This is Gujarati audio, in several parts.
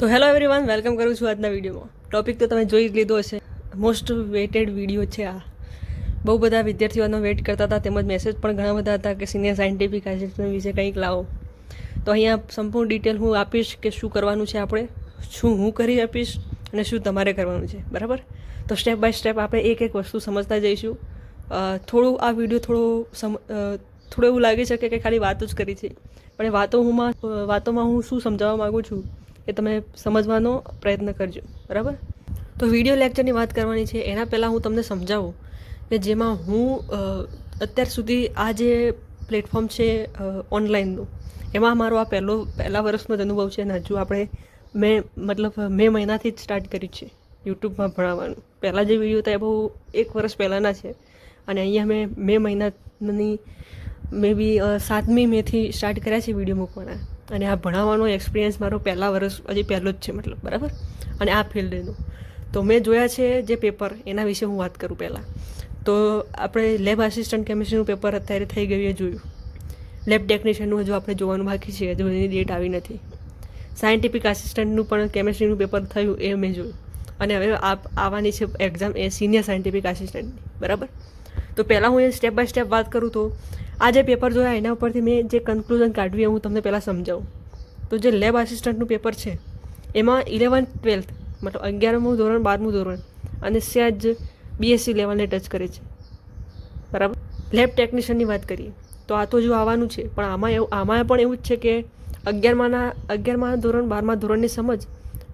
તો હેલો એવરીવન વેલકમ કરું છું આજના વિડીયોમાં ટોપિક તો તમે જોઈ જ લીધો હશે. મોસ્ટ વેટેડ વીડિયો છે આ. બહુ બધા વિદ્યાર્થીઓનો વેટ કરતા હતા, તેમજ મેસેજ પણ ઘણા બધા હતા કે સિનિયર સાયન્ટિફિક આસિસ્ટન્ટ વિશે કંઈક લાવો. તો અહીંયા સંપૂર્ણ ડિટેલ હું આપીશ કે શું કરવાનું છે આપણે, શું હું કરી આપીશ, અને શું તમારે કરવાનું છે. બરાબર? તો સ્ટેપ બાય સ્ટેપ આપણે એક એક વસ્તુ સમજતા જઈશું. થોડું આ વીડિયો થોડો સમ થોડું એવું લાગી શકે કે ખાલી વાતો જ કરી છે. પણ વાતો હું વાતોમાં હું શું સમજાવવા માગું છું? એ તમે સમજવાનો પ્રયત્ન કરજો, બરાબર? તો વીડિયો લેક્ચરની વાત કરવાની છે. એના પહેલાં હું તમને સમજાવું કે જેમાં હું અત્યાર સુધી આ જે પ્લેટફોર્મ છે ઓનલાઈનનું એમાં મારો આ પહેલો, પહેલા વર્ષનો જ અનુભવ છે અને હજુ આપણે મેં, મતલબ મે મહિનાથી જ સ્ટાર્ટ કર્યું છે યુટ્યુબમાં ભણાવવાનું. પહેલાં જે વીડિયો હતા એ બહુ એક વર્ષ પહેલાંના છે અને અહીંયા મેં મે મહિનાની, મે બી સાતમી મેથી સ્ટાર્ટ કર્યા છે વીડિયો મૂકવાના. અને આ ભણાવવાનો એક્સપિરિયન્સ મારો પહેલા વર્ષ હજી પહેલો જ છે મતલબ, બરાબર? અને આ ફિલ્ડનું તો મેં જોયા છે જે પેપર એના વિશે હું વાત કરું પહેલાં. તો આપણે લેબ આસિસ્ટન્ટ કેમિસ્ટ્રીનું પેપર અત્યારે થઈ ગયું એ જોયું. લેબ ટેકનિશિયનનું હજુ આપણે જોવાનું બાકી છે, હજુ એની ડેટ આવી નથી. સાયન્ટિફિક આસિસ્ટન્ટનું પણ કેમિસ્ટ્રીનું પેપર થયું એ મેં જોયું. અને હવે આપ, આવવાની છે એક્ઝામ એ સિનિયર સાયન્ટિફિક આસિસ્ટન્ટની બરાબર? તો પહેલાં હું એ સ્ટેપ બાય સ્ટેપ વાત કરું તો આ જે પેપર જોયા એના ઉપરથી મેં જે કન્ક્લુઝન કાઢવી એ હું તમને પહેલાં સમજાવું. તો જે લેબ આસિસ્ટન્ટનું પેપર છે, એમાં ઇલેવન્થ ટ્વેલ્થ મતલબ અગિયારમું ધોરણ, બારમું ધોરણ અને સહેજ બીએસસી લેવલને ટચ કરે છે. બરાબર? લેબ ટેકનિશિયનની વાત કરીએ, તો આ તો જો આવવાનું છે, પણ આમાં એવું, આમાં પણ એવું જ છે કે અગિયારમાંના, અગિયારમા ધોરણ, બારમા ધોરણની સમજ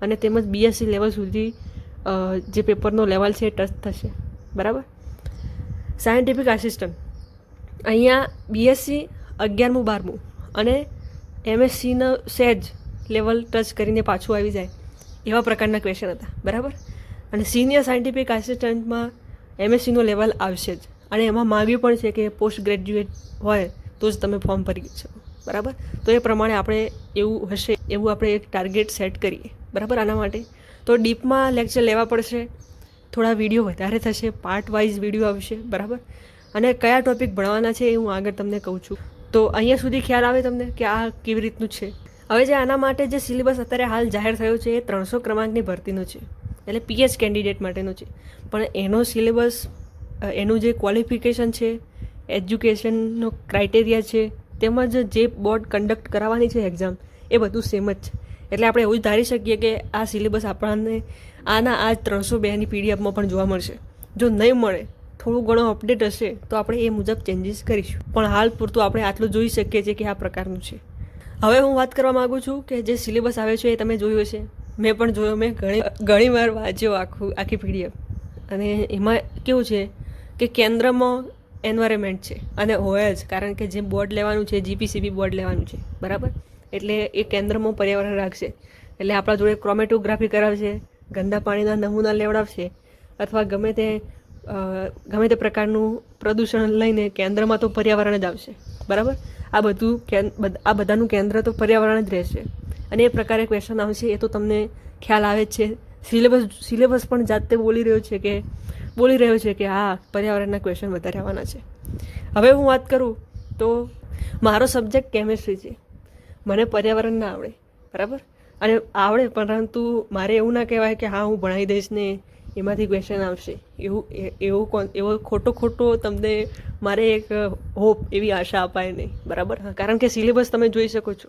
અને તેમજ બીએસસી લેવલ સુધી જે પેપરનો લેવલ છે એ ટચ થશે. બરાબર? સાયન્ટિફિક આસિસ્ટન્ટ અહીંયા બીએસસી અગિયારમું, બારમું અને એમએસસીનો સહેજ લેવલ ટચ કરીને પાછું આવી જાય એવા પ્રકારના ક્વેશ્ચન હતા. બરાબર? અને સિનિયર સાયન્ટિફિક આસિસ્ટન્ટમાં એમએસસીનો લેવલ આવશે જ. અને એમાં માગ્યું પણ છે કે પોસ્ટ ગ્રેજ્યુએટ હોય તો જ તમે ફોર્મ ભરી શકો. બરાબર? તો એ પ્રમાણે આપણે એવું હશે, એવું આપણે એક ટાર્ગેટ સેટ કરીએ. બરાબર? આના માટે. તો ડીપમાં લેક્ચર લેવા પડશે. થોડા વીડિયો વધારે થશે પાર્ટ વાઇઝ વીડિયો આવશે. બરાબર? અને કયા ટોપિક ભણવાના છે એ હું આગળ તમને કહું છું. તો અહીંયા સુધી ખ્યાલ આવે તમને કે આ કેવી રીતનું છે? હવે જે આના માટે જે સિલેબસ અત્યારે હાલ જાહેર થયો છે એ ત્રણસો ક્રમાંકની ભરતીનો છે. એટલે પીએચ કેન્ડિડેટ માટેનો છે. પણ એનો સિલેબસ એનું જે ક્વોલિફિકેશન છે એજ્યુકેશનનો ક્રાઇટેરિયા છે, તેમજ જે બોર્ડ કન્ડક્ટ કરાવવાની છે એક્ઝામ એ બધું સેમ જ છે. એટલે આપણે એવું જ ધારી શકીએ કે આ સિલેબસ આપણને આના આ ત્રણસો બેની પીડીએફમાં પણ જોવા મળશે. જો નહીં મળે થોડું ઘણો અપડેટ હશે તો આપણે એ મુજબ ચેન્જીસ કરીશું. પણ હાલ પૂરતું આપણે આટલું જોઈ શકીએ છીએ કે આ પ્રકારનું છે. હવે હું વાત કરવા માગું છું કે જે સિલેબસ આવે છે એ તમે જોયો છે મેં પણ જોયો, મેં ઘણી ઘણી વાર વાંચ્યો આખું, આખી પીડીએફ અને એમાં કેવું છે કે કેન્દ્રમાં એન્વાયરમેન્ટ છે અને હોય જ, કારણ કે જે બોર્ડ લેવાનું છે જીપીસીબી બોર્ડ લેવાનું છે, બરાબર? એટલે એ કેન્દ્રમાં પર્યાવરણ રાખશે. એટલે આપણા જોડે ક્રોમેટોગ્રાફી કરાવશે, ગંદા પાણીના નમૂના લેવડાવશે, અથવા ગમે તે ગમે તે પ્રકારનું પ્રદૂષણ લઈને કેન્દ્રમાં તો પર્યાવરણ જ આવશે. બરાબર? આ બધું આ બધાનું કેન્દ્ર તો પર્યાવરણ જ રહેશે. અને એ પ્રકારે ક્વેશ્ચન આવશે, એ તો તમને ખ્યાલ આવે જ છે. સિલેબસ સિલેબસ પણ જાતે બોલી રહ્યો છે કે, બોલી રહ્યો છે કે હા, પર્યાવરણના ક્વેશ્ચન વધારે આવવાના છે. હવે હું વાત કરું તો મારો સબ્જેક્ટ કેમેસ્ટ્રી છે. મને પર્યાવરણ ના આવડે. બરાબર? અને આવડે, પરંતુ મારે એવું ના કહેવાય કે હા, હું ભણાવી દઈશ ને એમાંથી ક્વેશ્ચન આવશે. એવું એવું કોણ, એવો ખોટો ખોટો તમને મારે એક હોપ એવી આશા અપાય નહીં. બરાબર? કારણ કે સિલેબસ તમે જોઈ શકો છો.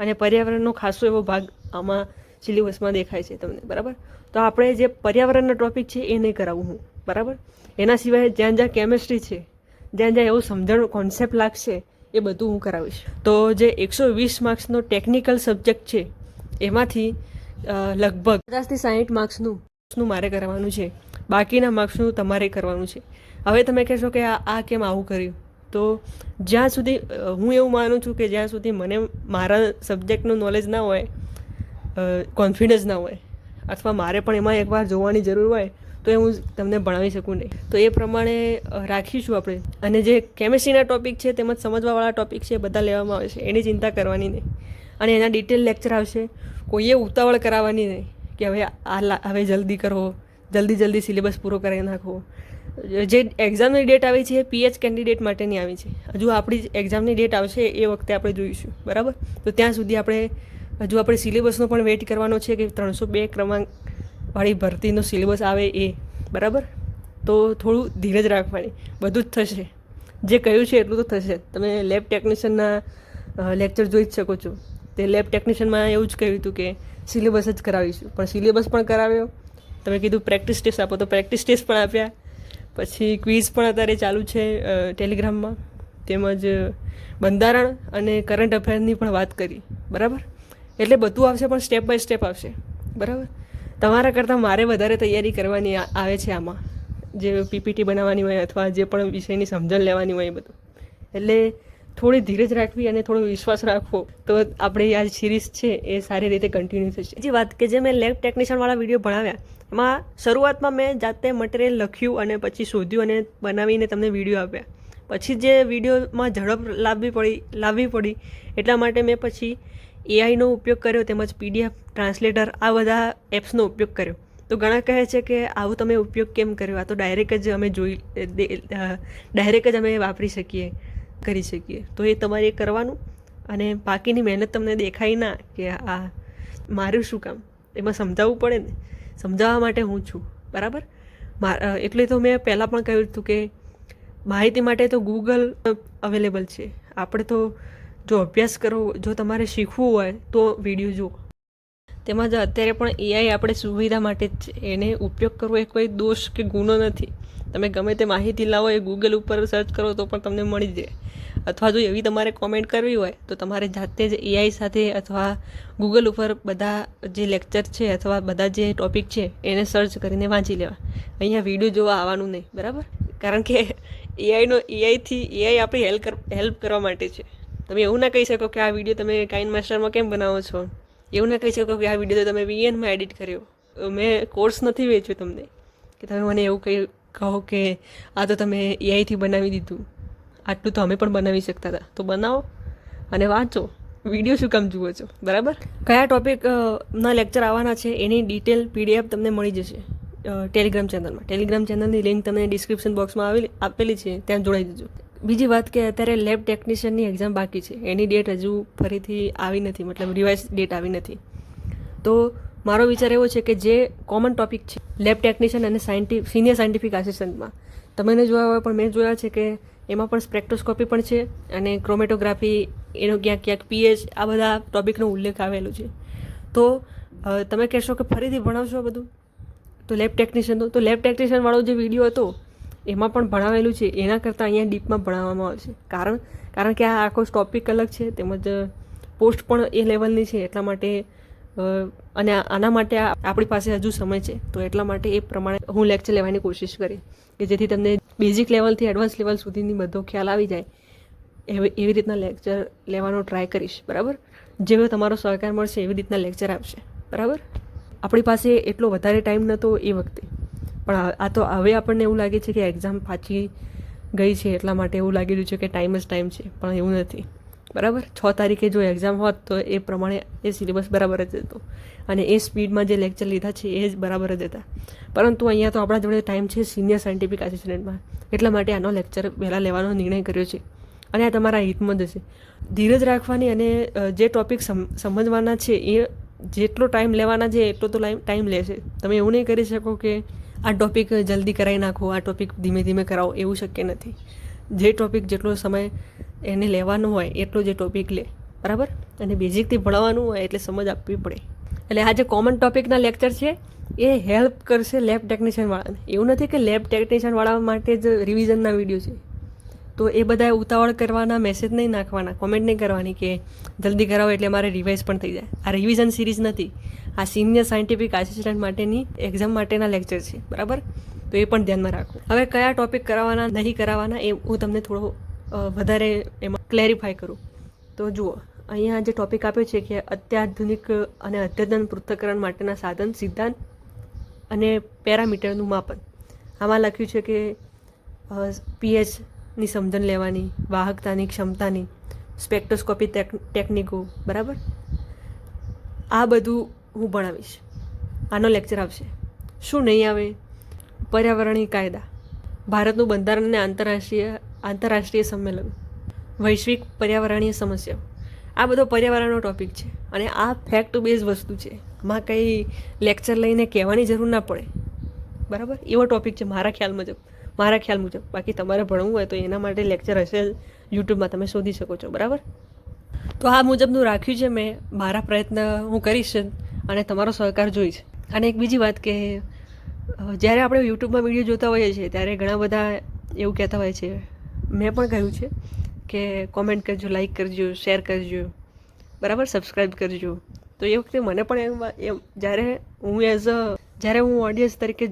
અને પર્યાવરણનો ખાસો એવો ભાગ આમાં સિલેબસમાં દેખાય છે તમને. બરાબર? તો આપણે જે પર્યાવરણનો ટોપિક છે એ નહીં કરાવું હું. બરાબર? એના સિવાય જ્યાં જ્યાં કેમેસ્ટ્રી છે, જ્યાં જ્યાં એવું સમજણ કોન્સેપ્ટ લાગશે, એ બધું હું કરાવીશ. તો જે એકસો વીસ માર્ક્સનો ટેકનિકલ સબ્જેક્ટ છે, એમાંથી લગભગ પચાસથી સાહીઠ માર્ક્સનું નું મારે કરવાનું છે. બાકીના માર્ક્સનું તમારે કરવાનું છે. હવે તમે કહેશો કે આ આ કેમ આવું કર્યું? તો જ્યાં સુધી હું એવું માનું છું કે જ્યાં સુધી મને મારા સબ્જેક્ટનું નોલેજ ના હોય કોન્ફિડન્સ ના હોય, અથવા મારે પણ એમાં એકવાર જોવાની જરૂર હોય, તો એ હું તમને ભણાવી શકું નહીં. તો એ પ્રમાણે રાખીશું આપણે. અને જે કેમેસ્ટ્રીના ટોપિક છે, તેમજ સમજવાવાળા ટોપિક છે બધા લેવામાં આવે છે. એની ચિંતા કરવાની નહીં. અને એના ડિટેલ લેક્ચર આવશે. કોઈએ ઉતાવળ કરાવવાની નહીં. કે હવે આ હવે જલ્દી કરો, જલ્દી જલ્દી સિલેબસ પૂરો કરી નાખો. જે એક્ઝામની ડેટ આવી છે એ પીએચ કેન્ડિડેટ માટેની આવી છે. હજુ આપણી એક્ઝામની ડેટ આવશે એ વખતે આપણે જોઈશું, બરાબર? તો ત્યાં સુધી આપણે, હજુ આપણે સિલેબસનો પણ વેઇટ કરવાનો છે કે ત્રણસો બે ક્રમાંકવાળી ભરતીનો સિલેબસ આવે એ, બરાબર? તો થોડું ધીરજ રાખવાની, બધું જ થશે. જે કહ્યું છે એટલું તો થશે. તમે લેબ ટેકનિશિયનના લેક્ચર જોઈ જ શકો છો. તે લેબ ટેકનિશિયનમાં એવું જ કહ્યું હતું કે સિલેબસ જ કરાવીશું. પણ સિલેબસ પણ કરાવ્યો. તમે કીધું પ્રેક્ટિસ ટેસ્ટ આપો તો પ્રેક્ટિસ ટેસ્ટ પણ આપ્યા. પછી ક્વિઝ પણ અત્યારે ચાલુ છે ટેલિગ્રામમાં તેમજ બંધારણ અને કરંટ અફેરની પણ વાત કરી. બરાબર? એટલે બધું આવશે પણ સ્ટેપ બાય સ્ટેપ આવશે. બરાબર? તમારા કરતાં મારે વધારે તૈયારી કરવાની આવે છે આમાં. જે પીપીટી બનાવવાની હોય અથવા જે પણ વિષયની સમજણ લેવાની હોય એ બધું. એટલે થોડી ધીરજ રાખવી અને થોડો વિશ્વાસ રાખવો. તો આપણી આ સિરીઝ છે એ સારી રીતે કન્ટિન્યુ થશે. બીજી વાત કે જે મેં લેબ ટેકનિશિયનવાળા વીડિયો ભણાવ્યા, એમાં શરૂઆતમાં મેં જાતે મટીરિયલ લખ્યું અને પછી શોધ્યું અને બનાવીને તમને વીડિયો આપ્યા. પછી જે વિડીયોમાં ઝડપ લાવવી પડી લાવવી પડી, એટલા માટે મેં પછી એઆઈનો ઉપયોગ કર્યો તેમજ પીડીએફ ટ્રાન્સલેટર આ બધા એપ્સનો ઉપયોગ કર્યો. તો ઘણા કહે છે કે આવું તમે ઉપયોગ કેમ કર્યો? આ તો ડાયરેક્ટ જ અમે જોઈ ડાયરેક્ટ જ અમે વાપરી શકીએ. કરી શકીએ. તો એ તમારે કરવાનું અને બાકીની મહેનત તમને દેખાય ના કે આ મારું શું કામ. એમાં સમજાવવું પડે ને. સમજાવવા માટે હું છું. બરાબર? એટલે તો મેં પહેલાં પણ કહ્યું હતું કે માહિતી માટે તો ગૂગલ અવેલેબલ છે. આપણે તો જો અભ્યાસ કરવો, જો તમારે શીખવું હોય તો વીડિયો જુઓ. તેમજ અત્યારે પણ એઆઈ આપણે સુવિધા માટે જ છે એને ઉપયોગ કરવો એ કોઈ દોષ કે ગુનો નથી. તમે ગમે તે માહિતી લાવો એ ગૂગલ ઉપર સર્ચ કરો તો પણ તમને મળી જાય. અથવા જો એવી તમારે કોમેન્ટ કરવી હોય, તો તમારે જાતે જ એઆઈ સાથે અથવા ગૂગલ ઉપર બધા જે લેક્ચર છે અથવા બધા જે ટોપિક છે, એને સર્ચ કરીને વાંચી લેવા. અહીંયા વીડિયો જોવા આવવાનું નહીં, બરાબર? કારણ કે એઆઈનો એઆઈથી એઆઈ આપણી હેલ્પ હેલ્પ કરવા માટે છે. તમે એવું ના કહી શકો કે આ વીડિયો તમે કાઇન માસ્ટરમાં કેમ બનાવો છો. એવું ના કહી શકો કે આ વીડિયો તમે વીએનમાં એડિટ કર્યો. મેં કોર્સ નથી વેચ્યો તમને. કે તમે મને એવું કહી કહો કે આ તો તમે એઆઈથી બનાવી દીધું. આટલું તો અમે પણ બનાવી શકતા હતા. તો બનાવો અને વાંચો. વીડિયો શું કામ જુઓ છો? બરાબર? કયા ટોપિક ના લેક્ચર આવવાના છે એની ડિટેલ પીડીએફ તમને મળી જશે. ટેલિગ્રામ ચેનલમાં ટેલિગ્રામ ચેનલની લિંક તમને ડિસ્ક્રિપ્શન બોક્સમાં આવેલી, આપેલી છે. ત્યાં જોડાઈ દેજો બીજી વાત કે અત્યારે લેબ ટેકનિશિયનની એક્ઝામ બાકી છે. એની ડેટ હજુ ફરીથી આવી નથી. મતલબ રિવાઇઝ ડેટ આવી નથી. તો મારો વિચાર એવો છે કે જે કોમન ટોપિક છે લેબ ટેકનિશિયન અને સાયન્ટિફ સિનિયર સાયન્ટિફિક આસિસ્ટન્ટમાં તમે જોયા હોય પણ મેં જોયા છે કે એમાં પણ સ્પેક્ટ્રોસ્કોપી પણ છે અને ક્રોમેટોગ્રાફી એનો ક્યાંક ક્યાંક પીએચ આ બધા ટોપિકનો ઉલ્લેખ આવેલો છે. તો તમે કહેશો કે ફરીથી ભણાવશો બધું? તો લેબ ટેકનિશિયનનો તો લેબ ટેકનિશિયનવાળો જે વીડિયો હતો, એમાં પણ ભણાવેલું છે. એના કરતાં અહીંયા ડીપમાં ભણાવવામાં આવશે કારણ કારણ કે આ આખો ટોપિક અલગ છે, તેમજ પોસ્ટ પણ એ લેવલની છે, એટલા માટે અને આના માટે આપણી પાસે હજુ સમય છે. તો એટલા માટે એ પ્રમાણે હું લેક્ચર લેવાની કોશિશ કરી કે જેથી તમને બેઝિક લેવલથી એડવાન્સ લેવલ સુધીની બધો ખ્યાલ આવી જાય, એવી એવી રીતના લેક્ચર લેવાનો ટ્રાય કરીશ, બરાબર? જેવો તમારો સહકાર મળશે એવી રીતના લેક્ચર આવશે બરાબર? આપણી પાસે એટલો વધારે ટાઈમ નહોતો એ વખતે. પણ આ તો હવે આપણને એવું લાગે છે કે એક્ઝામ પાછી ગઈ છે એટલા માટે એવું લાગી રહ્યું છે કે ટાઈમ જ ટાઈમ છે, પણ એવું નથી. બરાબર? છ તારીખે જો એક્ઝામ હોત તો એ પ્રમાણે એ સિલેબસ બરાબર જ હતો અને એ સ્પીડમાં જે લેક્ચર લીધા છે એ જ બરાબર જ હતા પરંતુ અહીંયા તો આપણા જોડે ટાઈમ છે સિનિયર સાયન્ટિફિક આસિસ્ટન્ટમાં એટલા માટે આનો લેક્ચર પહેલાં લેવાનો નિર્ણય કર્યો છે. અને આ તમારા હિતમાં જ હશે. ધીરજ રાખવાની અને જે ટોપિક સમજવાના છે એ જેટલો ટાઈમ લેવાના છે એટલો તો ટાઈમ લેશે. તમે એવું નહીં કરી શકો કે આ ટોપિક જલ્દી કરાવી નાખો, આ ટોપિક ધીમે ધીમે કરાવો એવું શક્ય નથી. જે ટોપિક જેટલો સમય એને લેવાનું હોય, એટલો જે ટોપિક લે. બરાબર? અને બેઝિકથી ભણાવવાનું હોય, એટલે સમજ આપવી પડે. એટલે આ જે કોમન ટોપિકના લેક્ચર છે, એ હેલ્પ કરશે લેબ ટેકનિશિયનવાળાને એવું નથી કે લેબ ટેકનિશિયનવાળા માટે જ રિવિઝનના વીડિયો છે. તો એ બધા ઉતાવળ કરવાના મેસેજ નહીં નાખવાના કોમેન્ટ નહીં કરવાની કે જલ્દી કરાવો એટલે મારે રિવાઇઝ પણ થઈ જાય. આ રિવિઝન સિરીઝ નથી. આ સિનિયર સાયન્ટિફિક આસિસ્ટન્ટ માટેની એક્ઝામ માટેના લેક્ચર છે. બરાબર? તો એ પણ ધ્યાનમાં રાખો. હવે કયા ટોપિક કરાવવાના, નહીં કરાવવાના, એ હું તમને થોડો વધારે એમાં ક્લેરિફાય કરું. તો જુઓ, અહીંયા જે ટોપિક આપ્યો છે કે અત્યાધુનિક અને અદ્યતન પૃથ્થકરણ માટેના સાધન સિદ્ધાંત અને પેરામીટરનું માપન. આમાં લખ્યું છે કે પીએચની સમજણ લેવાની, વાહકતાની ક્ષમતાની સ્પેક્ટ્રોસ્કોપી ટેકનિકો બરાબર? આ બધું હું ભણાવીશ. આનો લેક્ચર આવશે. શું નહીં આવે? પર્યાવરણીય કાયદા. ભારતનું બંધારણ અને આંતરરાષ્ટ્રીય આંતરરાષ્ટ્રીય સંમેલન. વૈશ્વિક પર્યાવરણીય સમસ્યાઓ. આ બધો પર્યાવરણનો ટોપિક છે અને આ ફેક્ટ બેઝ વસ્તુ છે. આમાં કંઈ લેક્ચર લઈને કહેવાની જરૂર ના પડે. બરાબર? એવો ટોપિક છે મારા ખ્યાલ મુજબ. મારા ખ્યાલ મુજબ. બાકી તમારે ભણવું હોય તો એના માટે લેક્ચર હશે જ. યુટ્યુબમાં તમે શોધી શકો છો. બરાબર? તો આ મુજબનું રાખ્યું છે મેં. મારા પ્રયત્ન હું કરીશ અને તમારો સહકાર જોઈશ. અને એક બીજી વાત કે જ્યારે આપણે યુટ્યુબમાં વીડિયો જોતા હોઈએ છીએ, ત્યારે ઘણા બધા એવું કહેતા હોય છે મેં પણ કહ્યું છે કે કોમેન્ટ કરજો લાઈક કરજો શેર કરજો, બરાબર? સબસ્ક્રાઈબ કરજો. તો એ વખતે મને પણ એમ એમ જ્યારે હું એઝ અ જ્યારે હું ઓડિયન્સ તરીકે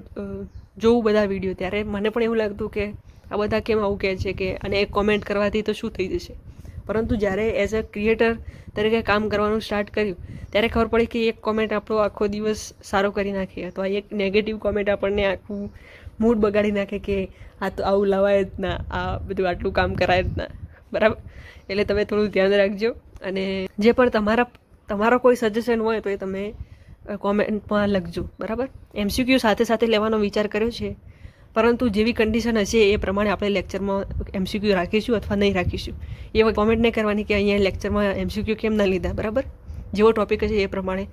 જોઉં બધા વીડિયો ત્યારે મને પણ એવું લાગતું કે આ બધા કેમ આવું કહે છે કે અને એક કોમેન્ટ કરવાથી તો શું થઈ જશે? પરંતુ જ્યારે એઝ અ ક્રિએટર તરીકે કામ કરવાનું સ્ટાર્ટ કર્યું, ત્યારે ખબર પડી કે એક કોમેન્ટ આપણો આખો દિવસ સારો કરી નાખે અથવા એક નેગેટિવ કોમેન્ટ આપણને આખું મૂડ બગાડી નાખે કે આ તો આવું લવાય જ ના, આ બધું આટલું કામ કરાય જ ના. બરાબર? એટલે તમે થોડું ધ્યાન રાખજો અને જે પણ તમારા, તમારો કોઈ સજેશન હોય તો એ તમે કોમેન્ટમાં લખજો. બરાબર? એમસીક્યુ સાથે સાથે લેવાનો વિચાર કર્યો છે. પરંતુ જેવી કન્ડિશન હશે એ પ્રમાણે આપણે લેક્ચરમાં એમસીક્યુ રાખીશું અથવા નહીં રાખીશું. એ કોમેન્ટ નહીં કરવાની કે અહીંયા લેક્ચરમાં એમસીક્યુ કેમ ના લીધા, બરાબર? જેવો ટોપિક હશે એ પ્રમાણે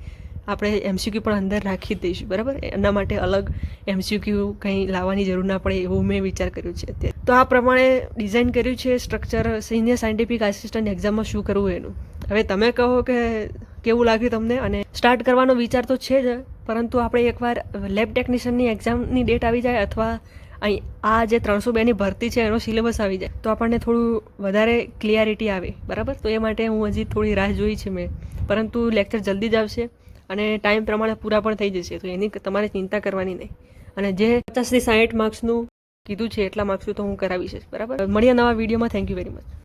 આપણે એમસીક્યુ પણ અંદર રાખી દઈશું, બરાબર? એના માટે અલગ એમસીક્યુ કંઈ લાવવાની જરૂર ના પડે એવું મેં વિચાર કર્યો છે અત્યારે. તો આ પ્રમાણે ડિઝાઇન કર્યું છે સ્ટ્રક્ચર સિનિયર સાયન્ટિફિક આસિસ્ટન્ટ એક્ઝામમાં શું કરવું એનું. હવે તમે કહો કે કેવું લાગ્યું તમને? અને સ્ટાર્ટ કરવાનો વિચાર તો છે જ, પરંતુ આપણે એકવાર લેબ ટેકનિશિયનની એક્ઝામની ડેટ આવી જાય અથવા અહીં આ જે ત્રણસો બેની ભરતી છે, એનો સિલેબસ આવી જાય, તો આપણને થોડું વધારે ક્લિયરિટી આવે, બરાબર? તો એ માટે હું હજી થોડી રાહ જોઈ છે મેં. પરંતુ લેક્ચર જલ્દી જ આવશે અને ટાઈમ પ્રમાણે પૂરા પણ થઈ જશે, તો એની તમારે ચિંતા કરવાની નહીં. અને જે પચાસથી સાઠ માર્ક્સનું કીધું છે, એટલા માર્ક્સનું તો હું કરાવીશ બરાબર? મળીએ નવા વિડીયોમાં થેન્ક યુ વેરી મચ